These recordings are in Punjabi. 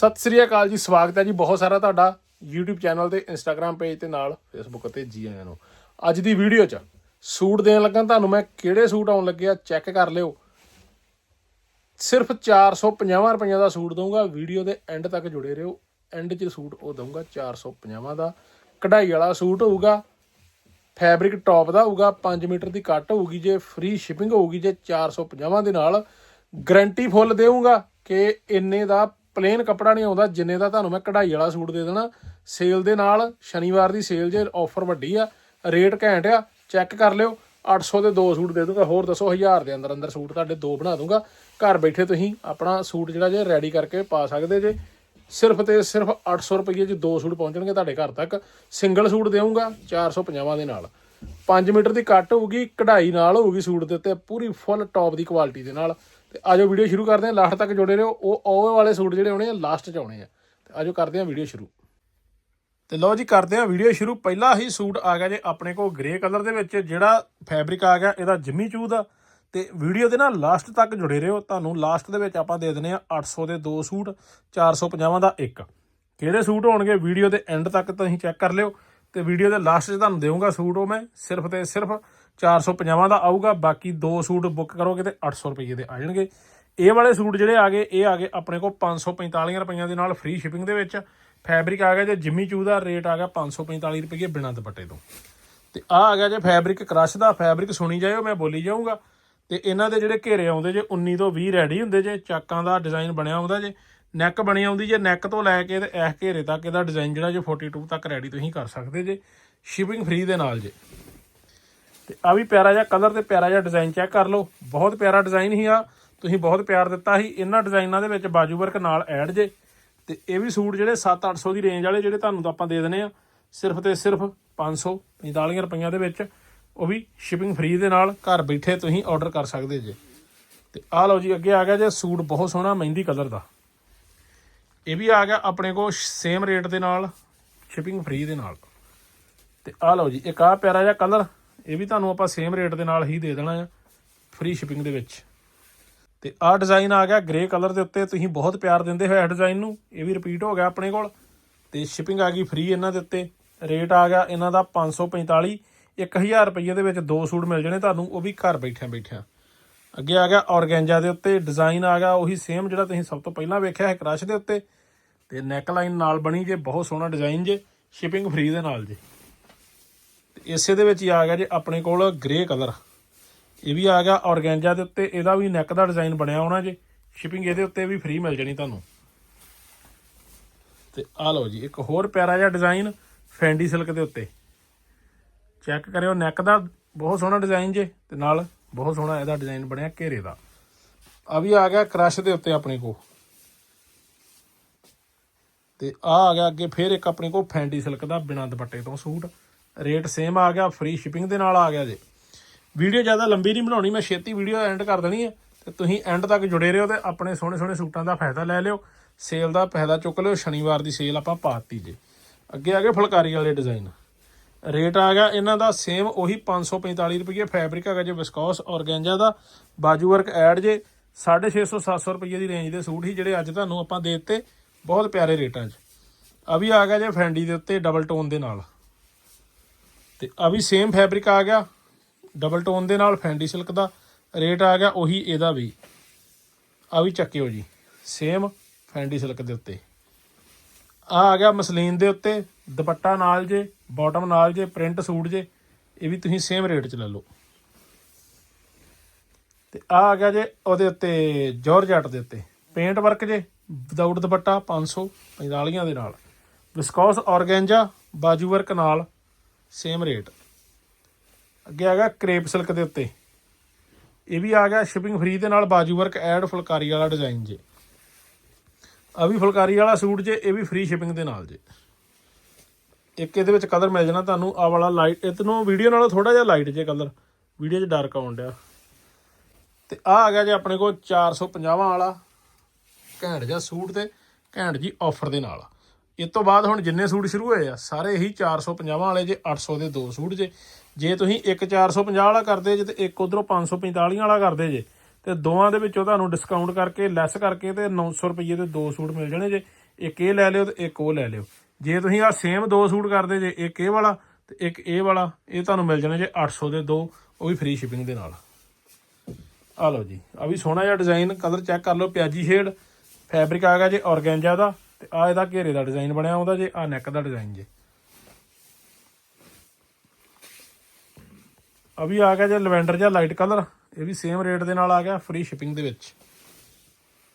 ਸਤਿ ਸ੍ਰੀ ਅਕਾਲ ਜੀ, ਸਵਾਗਤ ਹੈ ਜੀ ਬਹੁਤ ਸਾਰਾ ਤੁਹਾਡਾ YouTube ਚੈਨਲ ਤੇ, Instagram ਪੇਜ ਤੇ ਨਾਲ, Facebook ਤੇ ਜੀ ਆਇਆਂ ਨੂੰ। ਅੱਜ ਦੀ ਵੀਡੀਓ 'ਚ ਸੂਟ ਦੇਣ ਲੱਗਾ, ਤੁਹਾਨੂੰ ਮੈਂ ਕਿਹੜੇ ਸੂਟ ਆਉਣ ਲੱਗੇ ਆ ਚੈੱਕ ਕਰ ਲਿਓ। ਸਿਰਫ 450 ਰੁਪਈਆ ਦਾ ਸੂਟ ਦਊਂਗਾ ਵੀਡੀਓ ਦੇ ਐਂਡ ਤੱਕ ਜੁੜੇ ਰਹੋ। ਐਂਡ 'ਚ ਸੂਟ ਉਹ ਦਊਂਗਾ 450 ਦਾ। ਕਢਾਈ ਵਾਲਾ ਸੂਟ ਹੋਊਗਾ ਫੈਬਰਿਕ ਟੌਪ ਦਾ ਹੋਊਗਾ 5 ਮੀਟਰ ਦੀ ਕੱਟ ਹੋਊਗੀ ਜੇ ਫ੍ਰੀ ਸ਼ਿਪਿੰਗ ਹੋਊਗੀ ਜੇ 450 ਦੇ ਨਾਲ। ਗਰੰਟੀ ਫੁੱਲ ਦੇਊਂਗਾ ਕਿ ਇੰਨੇ ਦਾ ਪਲੇਨ ਕੱਪੜਾ ਨਹੀਂ ਆਉਂਦਾ, ਜਿੰਨੇ ਦਾ ਤੁਹਾਨੂੰ ਮੈਂ ਕਢਾਈ ਵਾਲਾ ਸੂਟ ਦੇ ਦੇਣਾ। ਸੇਲ ਦੇ ਨਾਲ ਸ਼ਨੀਵਾਰ ਦੀ ਸੇਲ ਜੇ ਆਫਰ ਵੱਡੀ ਆ ਰੇਟ ਘੈਂਟ ਆ ਚੈੱਕ ਕਰ ਲਿਓ। 800 ਦੇ ਦੋ ਸੂਟ ਦੇ ਦੂੰਗਾ, ਹੋਰ ਦੱਸੋ 1000 ਦੇ ਅੰਦਰ ਅੰਦਰ ਸੂਟ ਤੁਹਾਡੇ ਦੋ ਬਣਾ ਦੂੰਗਾ। ਘਰ ਬੈਠੇ ਤੁਸੀਂ ਆਪਣਾ ਸੂਟ ਜਿਹੜਾ ਜੇ ਰੈਡੀ ਕਰਕੇ ਪਾ ਸਕਦੇ ਜੇ। ਸਿਰਫ ਤੇ ਸਿਰਫ 800 ਰੁਪਏ 'ਚ ਦੋ ਸੂਟ ਪਹੁੰਚਣਗੇ ਤੁਹਾਡੇ ਘਰ ਤੱਕ। ਸਿੰਗਲ ਸੂਟ ਦੇਵਾਂਗਾ 450 ਦੇ ਨਾਲ। 5 ਮੀਟਰ ਦੀ ਕੱਟ ਹੋਊਗੀ, ਕਢਾਈ ਨਾਲ ਹੋਊਗੀ ਸੂਟ ਦੇ ਉੱਤੇ, ਪੂਰੀ ਫੁੱਲ ਟੌਪ ਦੀ ਕੁਆਲਿਟੀ ਦੇ ਨਾਲ। ਤੇ ਆਜੋ ਵੀਡੀਓ ਸ਼ੁਰੂ ਕਰਦੇ ਹਾਂ, ਲਾਸਟ ਤੱਕ ਜੁੜੇ ਰਹੋ। ਉਹ ਉਹ ਵਾਲੇ ਸੂਟ ਜਿਹੜੇ ਆਉਣੇ ਆ, ਲਾਸਟ 'ਚ ਆਉਣੇ ਆ। ਤੇ ਆਜੋ ਕਰਦੇ ਹਾਂ ਵੀਡੀਓ ਸ਼ੁਰੂ। ਤੇ ਲਓ ਜੀ, ਕਰਦੇ ਹਾਂ ਵੀਡੀਓ ਸ਼ੁਰੂ। ਪਹਿਲਾ ਹੀ ਸੂਟ ਆ ਗਿਆ ਜੇ ਆਪਣੇ ਕੋਲ ਗ੍ਰੇ ਕਲਰ ਦੇ ਵਿੱਚ, ਜਿਹੜਾ ਫੈਬਰਿਕ ਆ ਗਿਆ, ਇਹਦਾ ਜਿੰਮੀ ਚੂ ਦਾ ਤੇ ਵੀਡੀਓ ਦੇ ਨਾਲ ਲਾਸਟ ਤੱਕ ਜੁੜੇ ਰਹੋ। ਤੁਹਾਨੂੰ ਲਾਸਟ ਦੇ ਵਿੱਚ ਆਪਾਂ ਦੇ ਦਿੰਨੇ ਆ 800 ਦੇ ਦੋ ਸੂਟ 450 ਦਾ ਇੱਕ। ਕਿਹੜੇ ਸੂਟ ਹੋਣਗੇ ਵੀਡੀਓ ਦੇ ਐਂਡ ਤੱਕ ਤੁਸੀਂ ਚੈੱਕ ਕਰ ਲਿਓ। ਤੇ ਵੀਡੀਓ ਦੇ ਲਾਸਟ 'ਚ ਤੁਹਾਨੂੰ ਦੇਵਾਂਗਾ ਸੂਟ ਉਹ ਮੈਂ, ਸਿਰਫ ਤੇ ਸਿਰਫ 450 ਦਾ ਆਊਗਾ, ਬਾਕੀ ਦੋ ਸੂਟ ਬੁੱਕ ਕਰੋਗੇ ਤੇ 800 ਰੁਪਏ ਦੇ ਆ ਜਾਣਗੇ। ਇਹ ਵਾਲੇ ਸੂਟ ਜਿਹੜੇ ਆ ਗਏ, ਇਹ ਆ ਗਏ ਆਪਣੇ ਕੋਲ 545 ਰੁਪਈਆਂ ਦੇ ਨਾਲ ਫ੍ਰੀ ਸ਼ਿਪਿੰਗ ਦੇ ਵਿੱਚ। ਫੈਬਰਿਕ ਆ ਗਿਆ ਜੇ ਜਿਮੀ ਚੂ ਦਾ ਰੇਟ ਆ ਗਿਆ 545 ਰੁਪਏ ਬਿਨਾਂ ਦੁਪੱਟੇ ਤੋਂ। ਤੇ ਆ ਆ ਗਿਆ ਜੇ ਫੈਬਰਿਕ ਕ੍ਰਸ਼ ਦਾ ਫੈਬਰਿਕ ਸੁਣੀ ਜਾਇਓ, ਮੈਂ ਬੋਲੀ ਜਾਊਂਗਾ। ਤੇ ਇਹਨਾਂ ਦੇ ਜਿਹੜੇ ਘੇਰੇ ਆਉਂਦੇ ਜੇ 19 ਤੋਂ 20 ਰੈਡੀ ਹੁੰਦੇ ਜੇ, ਚਾਕਾਂ ਦਾ ਡਿਜ਼ਾਈਨ ਬਣਿਆ ਹੁੰਦਾ ਜੇ ਨੈਕ ਬਣੀ ਆਉਂਦੀ ਜੇ ਨੈਕ ਤੋਂ ਲੈ ਕੇ ਤੇ ਇਸ ਘੇਰੇ ਤੱਕ ਇਹਦਾ ਡਿਜ਼ਾਈਨ ਜਿਹੜਾ ਜੇ 42 ਤੱਕ ਰੈਡੀ ਤੁਸੀਂ ਕਰ ਸਕਦੇ ਜੇ ਸ਼ਿਪਿੰਗ ਫ੍ਰੀ ਦੇ ਨਾਲ ਜੇ। ਤੇ ਆ ਵੀ ਪਿਆਰਾ ਜਿਹਾ ਕਲਰ ਤੇ ਪਿਆਰਾ ਜਿਹਾ ਡਿਜ਼ਾਈਨ ਚੈੱਕ ਕਰ ਲਓ। ਬਹੁਤ ਪਿਆਰਾ ਡਿਜ਼ਾਈਨ ਹੀ ਆ। ਤੁਸੀਂ ਬਹੁਤ ਪਿਆਰ ਦਿੱਤਾ ਸੀ। ਇਹਨਾਂ ਡਿਜ਼ਾਈਨਾਂ ਦੇ ਵਿੱਚ ਬਾਜੂ ਵਰਕ ਨਾਲ ਐਡ ਜੇ। ਤੇ ਇਹ ਵੀ ਸੂਟ ਜਿਹੜੇ 7-800 ਦੀ ਰੇਂਜ ਵਾਲੇ ਜਿਹੜੇ ਤੁਹਾਨੂੰ ਤਾਂ ਆਪਾਂ ਦੇ ਦਨੇ ਆ, ਸਿਰਫ ਤੇ ਸਿਰਫ 545 ਰੁਪਈਆ ਦੇ ਵਿੱਚ, ਉਹ ਵੀ ਸ਼ਿਪਿੰਗ ਫ੍ਰੀ ਦੇ ਨਾਲ ਘਰ ਬੈਠੇ ਤੁਸੀਂ ਆਰਡਰ ਕਰ ਸਕਦੇ ਜੇ। ਤੇ ਆਹ ਲਓ ਜੀ, ਅੱਗੇ ਆ ਗਿਆ ਜੇ ਸੂਟ ਬਹੁਤ ਸੋਹਣਾ, ਮਹਿੰਦੀ ਕਲਰ ਦਾ। ਇਹ ਵੀ ਆ ਗਿਆ ਆਪਣੇ ਕੋਲ ਸੇਮ ਰੇਟ ਦੇ ਨਾਲ ਸ਼ਿਪਿੰਗ ਫ੍ਰੀ ਦੇ ਨਾਲ। ਤੇ ਆ ਲਓ ਜੀ, ਇੱਕ ਆ ਪਿਆਰਾ ਜਿਹਾ ਕਲਰ ਇਹ ਵੀ ਤੁਹਾਨੂੰ ਆਪਾਂ ਸੇਮ ਰੇਟ ਦੇ ਨਾਲ ਹੀ ਦੇ ਦੇਣਾ ਆ ਫ੍ਰੀ ਸ਼ਿਪਿੰਗ ਦੇ ਵਿੱਚ। ਤੇ ਆਹ ਡਿਜ਼ਾਈਨ ਆ ਗਿਆ ਗ੍ਰੇ ਕਲਰ ਦੇ ਉੱਤੇ, ਤੁਸੀਂ ਬਹੁਤ ਪਿਆਰ ਦਿੰਦੇ ਹੋਏ ਡਿਜ਼ਾਈਨ ਨੂੰ, ਇਹ ਵੀ ਰਿਪੀਟ ਹੋ ਗਿਆ ਆਪਣੇ ਕੋਲ। ਤੇ ਸ਼ਿਪਿੰਗ ਆ ਗਈ ਫ੍ਰੀ ਇਹਨਾਂ ਦੇ ਉੱਤੇ। ਰੇਟ ਆ ਗਿਆ ਇਹਨਾਂ ਦਾ 545 1000 ਰੁਪਏ ਦੇ ਵਿੱਚ ਦੋ ਸੂਟ ਮਿਲ ਜਾਣੇ ਤੁਹਾਨੂੰ, ਉਹ ਵੀ ਘਰ ਬੈਠਿਆਂ ਬੈਠਿਆਂ। ਅੱਗੇ ਆ ਗਿਆ ਔਰਗੈਂਜਾ ਦੇ ਉੱਤੇ ਡਿਜ਼ਾਈਨ ਆ ਗਿਆ ਉਹੀ ਸੇਮ ਜਿਹੜਾ ਤੁਸੀਂ ਸਭ ਤੋਂ ਪਹਿਲਾਂ ਵੇਖਿਆ ਹੈ ਕ੍ਰਸ਼ ਦੇ ਉੱਤੇ। ਤੇ ਨੈਕ ਲਾਈਨ ਨਾਲ ਬਣੀ ਜੇ, ਬਹੁਤ ਸੋਹਣਾ ਡਿਜ਼ਾਈਨ ਜੇ ਸ਼ਿਪਿੰਗ ਫ੍ਰੀ ਦੇ ਨਾਲ ਜੇ। ਇਸੇ ਦੇ ਵਿੱਚ ਹੀ ਆ ਗਿਆ ਜੇ ਆਪਣੇ ਕੋਲ ਗ੍ਰੇ ਕਲਰ ਇਹ ਵੀ ਆ ਗਿਆ ਔਰਗੈਂਜਾ ਦੇ ਉੱਤੇ, ਇਹਦਾ ਵੀ ਨੈਕ ਦਾ ਡਿਜ਼ਾਈਨ ਬਣਿਆ ਹੋਣਾ ਜੇ। ਸ਼ਿਪਿੰਗ ਇਹਦੇ ਉੱਤੇ ਵੀ ਫ੍ਰੀ ਮਿਲ ਜਾਣੀ ਤੁਹਾਨੂੰ। ਤੇ ਆ ਲਓ ਜੀ, ਇੱਕ ਹੋਰ ਪਿਆਰਾ ਜਿਹਾ ਡਿਜ਼ਾਈਨ ਫੈਂਡੀ ਸਿਲਕ ਦੇ ਉੱਤੇ। ਚੈੱਕ ਕਰਿਓ ਨੈਕ ਦਾ ਬਹੁਤ ਸੋਹਣਾ ਡਿਜ਼ਾਈਨ ਜੇ, ਤੇ ਨਾਲ ਬਹੁਤ ਸੋਹਣਾ ਇਹਦਾ ਡਿਜ਼ਾਈਨ ਬਣਿਆ ਘੇਰੇ ਦਾ। ਆ ਵੀ ਆ ਗਿਆ ਕ੍ਰਸ਼ ਦੇ ਉੱਤੇ ਆਪਣੇ ਕੋ ਤੇ ਆ ਆ ਗਿਆ ਅੱਗੇ, ਫੇਰ ਇੱਕ ਆਪਣੇ ਕੋ ਫੈਂਡੀ ਸਿਲਕ ਦਾ ਬਿਨਾਂ ਦੁਪੱਟੇ ਤੋਂ ਸੂਟ। ਰੇਟ ਸੇਮ ਆ ਗਿਆ ਫ੍ਰੀ ਸ਼ਿਪਿੰਗ ਦੇ ਨਾਲ ਆ ਗਿਆ ਜੇ। ਵੀਡੀਓ ਜ਼ਿਆਦਾ ਲੰਬੀ ਨਹੀਂ ਬਣਾਉਣੀ, ਮੈਂ ਛੇਤੀ ਵੀਡੀਓ ਐਂਡ ਕਰ ਦੇਣੀ ਹੈ। ਤੇ ਤੁਸੀਂ ਐਂਡ ਤੱਕ ਜੁੜੇ ਰਹੋ ਤੇ ਆਪਣੇ ਸੋਹਣੇ ਸੋਹਣੇ ਸੂਟਾਂ ਦਾ ਫਾਇਦਾ ਲੈ ਲਿਓ। ਸੇਲ ਦਾ ਫਾਇਦਾ ਚੁੱਕ ਲਿਓ, ਸ਼ਨੀਵਾਰ ਦੀ ਸੇਲ ਆਪਾਂ ਪਾਤੀ ਜੇ। ਅੱਗੇ ਆ ਗਏ ਫੁਲਕਾਰੀ ਵਾਲੇ ਡਿਜ਼ਾਈਨ ਰੇਟ ਆ ਗਿਆ, ਇਹਨਾਂ ਦਾ ਸੇਮ ਉਹੀ 545 ਰੁਪਏ ਫੈਬਰਿਕ ਹੈਗਾ ਜੇ ਵਿਸਕੋਸ ਔਰਗੈਂਜਾ ਦਾ। ਬਾਜੂ ਵਰਕ ਐਡ ਜੇ 650 700 ਰੁਪਏ ਦੀ ਰੇਂਜ ਦੇ ਸੂਟ ਹੀ ਜਿਹੜੇ ਅੱਜ ਤੁਹਾਨੂੰ ਆਪਾਂ ਦੇ ਦਿੱਤੇ। ਬਹੁਤ ਪਿਆਰੇ ਰੇਟਾਂ 'ਚ। ਆ ਵੀ ਆ ਗਿਆ ਜੇ ਫੈਂਡੀ ਦੇ ਉੱਤੇ ਡਬਲ ਟੋਨ ਦੇ ਨਾਲ। ਤੇ ਆ ਵੀ ਸੇਮ ਫੈਬਰਿਕ ਆ ਗਿਆ। ਡਬਲ ਟੋਨ ਦੇ ਨਾਲ ਫੈਂਡੀ ਸਿਲਕ ਦਾ ਰੇਟ ਆ ਗਿਆ, ਉਹੀ ਇਹਦਾ ਵੀ। ਆ ਵੀ ਚੱਕਿਓ ਜੀ ਸੇਮ ਫੈਂਡੀ ਸਿਲਕ ਦੇ ਉੱਤੇ। ਆ ਆ ਗਿਆ ਮਸਲੀਨ ਦੇ ਉੱਤੇ, ਦੁਪੱਟਾ ਨਾਲ ਜੇ ਬਾਟਮ ਨਾਲ ਜੇ ਪ੍ਰਿੰਟ ਸੂਟ ਜੇ, ਇਹ ਵੀ ਤੁਸੀਂ ਸੇਮ ਰੇਟ 'ਚ ਲੈ ਲਓ। ਤੇ ਆ ਆ ਗਿਆ ਜੇ ਉਹਦੇ ਉੱਤੇ ਜੋਰਜਟ ਦੇ ਉੱਤੇ। ਪੇਂਟ ਵਰਕ ਜੇ ਵਿਦਆਊਟ ਦੁਪੱਟਾ 545 ਦੇ ਨਾਲ। ਵਿਸਕੋਸ ਔਰਗੈਂਜਾ ਬਾਜੂ ਵਰਕ ਨਾਲ। ਸੇਮ ਰੇਟ ਅੱਗੇ ਆ ਗਿਆ ਕ੍ਰੇਪ ਸਿਲਕ ਦੇ ਉੱਤੇ। ਇਹ ਵੀ ਆ ਗਿਆ ਸ਼ਿਪਿੰਗ ਫ੍ਰੀ ਦੇ ਨਾਲ ਬਾਜੂ ਵਰਕ ਐਡ ਫੁਲਕਾਰੀ ਵਾਲਾ ਡਿਜ਼ਾਈਨ ਜੇ। ਆ ਵੀ ਫੁਲਕਾਰੀ ਵਾਲਾ ਸੂਟ ਜੇ, ਇਹ ਵੀ ਫ੍ਰੀ ਸ਼ਿਪਿੰਗ ਦੇ ਨਾਲ ਜੇ। ਇੱਕ ਇਹਦੇ ਵਿੱਚ ਕਲਰ ਮਿਲ ਜਾਣਾ ਤੁਹਾਨੂੰ ਆ ਵਾਲਾ ਲਾਈਟ ਇਤਨੋਂ ਵੀਡੀਓ ਨਾਲੋਂ ਥੋੜਾ ਜਿਹਾ ਲਾਈਟ ਜੇ ਕਲਰ ਵੀਡੀਓ 'ਚ ਡਾਰਕ ਆਉਣ ਡਿਆ। ਤੇ ਆ ਆ ਗਿਆ ਜੇ ਆਪਣੇ ਕੋਲ 450 ਵਾਲਾ ਘੈਂਟ ਜਿਹਾ ਸੂਟ ਤੇ, ਘੈਂਟ ਜੀ ਆਫਰ ਦੇ ਨਾਲ। ਇਸ ਤੋਂ ਬਾਅਦ ਹੁਣ ਜਿੰਨੇ ਸੂਟ ਸ਼ੁਰੂ ਹੋਏ ਆ, ਸਾਰੇ ਹੀ 450 ਵਾਲੇ ਜੇ 800 ਦੇ ਦੋ ਸੂਟ ਜੇ। ਜੇ ਤੁਸੀਂ ਇੱਕ 450 ਵਾਲਾ ਕਰਦੇ ਜੇ ਤੇ ਇੱਕ ਉਧਰੋਂ 545 ਵਾਲਾ ਕਰਦੇ ਜੇ, ਤੇ ਦੋਵਾਂ ਦੇ ਵਿੱਚੋਂ ਤੁਹਾਨੂੰ ਡਿਸਕਾਊਂਟ ਕਰਕੇ ਲੈਸ ਕਰਕੇ ਤੇ 900 ਰੁਪਏ ਦੇ ਦੋ ਸੂਟ ਮਿਲ ਜਾਣੇ ਜੇ। ਇੱਕ ਇਹ ਲੈ ਲਿਓ ਤੇ ਇੱਕ ਉਹ ਲੈ ਲਿਓ। ਜੇ ਤੁਸੀਂ ਆ ਸੇਮ ਦੋ ਸੂਟ ਕਰਦੇ ਜੇ, ਇੱਕ ਇਹ ਵਾਲਾ ਤੇ ਇੱਕ ਇਹ ਵਾਲਾ, ਇਹ ਤੁਹਾਨੂੰ ਮਿਲ ਜਾਣੇ ਜੇ 800 ਦੇ ਦੋ, ਉਹ ਵੀ ਫ੍ਰੀ ਸ਼ਿਪਿੰਗ ਦੇ ਨਾਲ। ਆ ਲਓ ਜੀ ਆ ਵੀ ਸੋਹਣਾ ਜਿਹਾ ਡਿਜ਼ਾਈਨ ਕਲਰ ਚੈੱਕ ਕਰ ਲਓ, ਪਿਆਜੀ ਸ਼ੇਡ ਫੈਬਰਿਕ ਆ ਗਿਆ ਜੇ ਔਰਗੈਂਜਾ ਦਾ। ਤੇ ਆ ਇਹਦਾ ਘੇਰੇ ਦਾ ਡਿਜ਼ਾਈਨ ਬਣਿਆ ਉਹਦਾ ਜੇ ਆ ਨੈਕ ਦਾ ਡਿਜ਼ਾਈਨ ਜੇ। ਆ ਵੀ ਆ ਗਿਆ ਜੇ ਲਵੈਂਡਰ ਜਿਹਾ ਲਾਈਟ ਕਲਰ ਇਹ ਵੀ ਸੇਮ ਰੇਟ ਦੇ ਨਾਲ ਆ ਗਿਆ ਫ੍ਰੀ ਸ਼ਿਪਿੰਗ ਦੇ ਵਿੱਚ।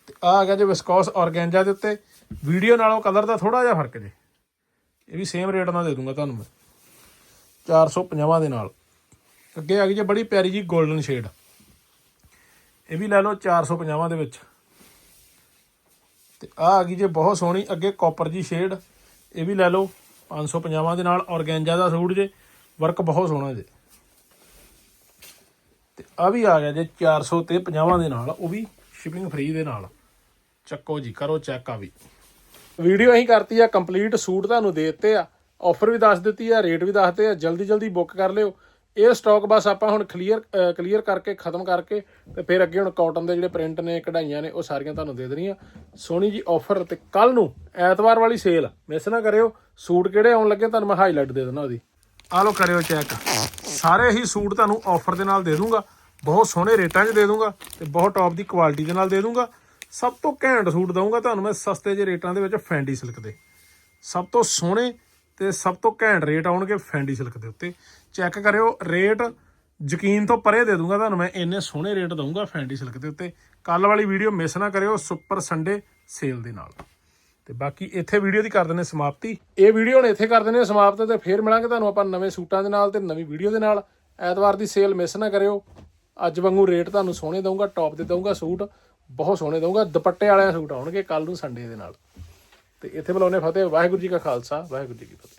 ਤੇ ਆ ਆ ਗਿਆ ਜੇ ਵਿਸਕੋਸ ਔਰਗੈਂਜਾ ਦੇ ਉੱਤੇ ਵੀਡੀਓ ਨਾਲੋਂ ਕਲਰ ਦਾ ਥੋੜਾ ਜਿਹਾ ਫ਼ਰਕ ਜੇ। ਇਹ ਵੀ ਸੇਮ ਰੇਟ ਨਾਲ ਦੇ ਦੂੰਗਾ ਤੁਹਾਨੂੰ ਮੈਂ। 450 ਦੇ ਨਾਲ। ਅੱਗੇ ਆ ਗਈ ਜੇ ਬੜੀ ਪਿਆਰੀ ਜੀ 골ਡਨ ਸ਼ੇਡ ਇਹ ਵੀ ਲੈ ਲਓ 450 ਦੇ ਵਿੱਚ। ਤੇ ਆ ਆ ਗਈ ਜੇ ਬਹੁਤ ਸੋਹਣੀ, ਅੱਗੇ ਕਾਪਰ ਜੀ ਸ਼ੇਡ ਇਹ ਵੀ ਲੈ ਲਓ 550 ਦੇ ਨਾਲ ਔਰਗੈਂਜਾ ਦਾ ਸੂਟ ਜੇ ਵਰਕ ਬਹੁਤ ਸੋਹਣਾ ਜੇ। ਤੇ ਆ ਵੀ ਆ ਗਿਆ ਜੇ 400 ਤੇ 50 ਦੇ ਨਾਲ, ਉਹ ਵੀ ਸ਼ਿਪਿੰਗ ਫ੍ਰੀ ਦੇ ਨਾਲ। ਚੱਕੋ ਜੀ, ਕਰੋ ਚੈੱਕ ਆ ਵੀ। ਵੀਡੀਓ ਅਸੀਂ ਕਰਤੀ ਆ ਕੰਪਲੀਟ ਸੂਟ ਤੁਹਾਨੂੰ ਦੇ ਦਿੱਤੇ ਆ ਆਫਰ ਵੀ ਦੱਸ ਦਿੱਤੀ ਆ ਰੇਟ ਵੀ ਦੱਸਦੇ ਆ ਜਲਦੀ ਜਲਦੀ ਬੁੱਕ ਕਰ ਲਿਓ। ਇਹ ਸਟਾਕ ਬਸ ਆਪਾਂ ਹੁਣ ਕਲੀਅਰ ਕਲੀਅਰ ਕਰਕੇ, ਖਤਮ ਕਰਕੇ ਤੇ ਫਿਰ ਅੱਗੇ ਹੁਣ ਕਾਟਨ ਦੇ ਜਿਹੜੇ ਪ੍ਰਿੰਟ ਨੇ, ਕਢਾਈਆਂ ਨੇ, ਉਹ ਸਾਰੀਆਂ ਤੁਹਾਨੂੰ ਦੇ ਦੇਣੀਆਂ। ਸੋਹਣੀ ਜੀ ਆਫਰ ਤੇ ਕੱਲ ਨੂੰ ਐਤਵਾਰ ਵਾਲੀ ਸੇਲ ਮਿਸ ਨਾ ਕਰਿਓ। ਸੂਟ ਕਿਹੜੇ ਆਉਣ ਲੱਗੇ ਤੁਹਾਨੂੰ ਮੈਂ ਹਾਈਲਾਈਟ ਦੇ ਦਿੰਦਾ ਉਹਦੀ। ਆ ਲਓ, ਕਰਿਓ ਚੈੱਕ ਸਾਰੇ ਹੀ ਸੂਟ ਤੁਹਾਨੂੰ ਆਫਰ ਦੇ ਨਾਲ ਦੇ ਦੂੰਗਾ। ਬਹੁਤ ਸੋਹਣੇ ਰੇਟਾਂ 'ਚ ਦੇ ਦੂੰਗਾ ਤੇ ਬਹੁਤ ਟੌਪ ਦੀ ਕੁਆਲਿਟੀ ਦੇ ਨਾਲ ਦੇ ਦੂੰਗਾ। ਸਭ ਤੋਂ ਘੈਂਟ ਸੂਟ ਦਊਂਗਾ ਤੁਹਾਨੂੰ ਮੈਂ ਸਸਤੇ ਜਿਹੇ ਰੇਟਾਂ ਦੇ ਵਿੱਚ ਫੈਂਡੀ ਸਿਲਕ ਦੇ। ਸਭ ਤੋਂ ਸੋਹਣੇ ਤੇ ਸਭ ਤੋਂ ਘੈਂਟ ਰੇਟ ਆਉਣਗੇ ਫੈਂਡੀ ਸਿਲਕ ਦੇ ਉੱਤੇ। ਚੈੱਕ ਕਰਿਓ, ਰੇਟ ਯਕੀਨ ਤੋਂ ਪਰੇ ਦੇ ਦੂੰਗਾ ਤੁਹਾਨੂੰ, ਮੈਂ ਇੰਨੇ ਸੋਹਣੇ ਰੇਟ ਦਊਂਗਾ ਫੈਂਡੀ ਸਿਲਕ ਦੇ ਉੱਤੇ। ਕੱਲ ਵਾਲੀ ਵੀਡੀਓ ਮਿਸ ਨਾ ਕਰਿਓ, ਸੁਪਰ ਸੰਡੇ ਸੇਲ ਦੇ ਨਾਲ। ਤੇ ਬਾਕੀ ਇੱਥੇ ਵੀਡੀਓ ਦੀ ਕਰ ਦਿੰਦੇ ਸਮਾਪਤੀ। ਇਹ ਵੀਡੀਓ ਹੁਣ ਇੱਥੇ ਕਰ ਦਿੰਦੇ ਹਾਂ ਸਮਾਪਤ ਤੇ ਫੇਰ ਮਿਲਾਂਗੇ ਤੁਹਾਨੂੰ ਆਪਾਂ ਨਵੇਂ ਸੂਟਾਂ ਦੇ ਨਾਲ ਤੇ ਨਵੀਂ ਵੀਡੀਓ ਦੇ ਨਾਲ। ਐਤਵਾਰ ਦੀ ਸੇਲ ਮਿਸ ਨਾ ਕਰਿਓ। ਅੱਜ ਵਾਂਗੂ ਰੇਟ ਤੁਹਾਨੂੰ ਸੋਹਣੇ ਦਊਂਗਾ, ਟੌਪ ਦੇ ਦਊਂਗਾ ਸੂਟ। ਬਹੁਤ ਸੋਹਣੇ ਦਊਂਗਾ, ਦੁਪੱਟੇ ਵਾਲਿਆਂ ਸੂਟ ਆਉਣਗੇ ਕੱਲ ਨੂੰ ਸੰਡੇ ਦੇ ਨਾਲ। ਤੇ ਇੱਥੇ ਬੁਲਾਉਨੇ ਫਤਿਹ, ਵਾਹਿਗੁਰੂ ਜੀ ਕਾ ਖਾਲਸਾ, ਵਾਹਿਗੁਰੂ ਜੀ ਕੀ ਫਤਿਹ।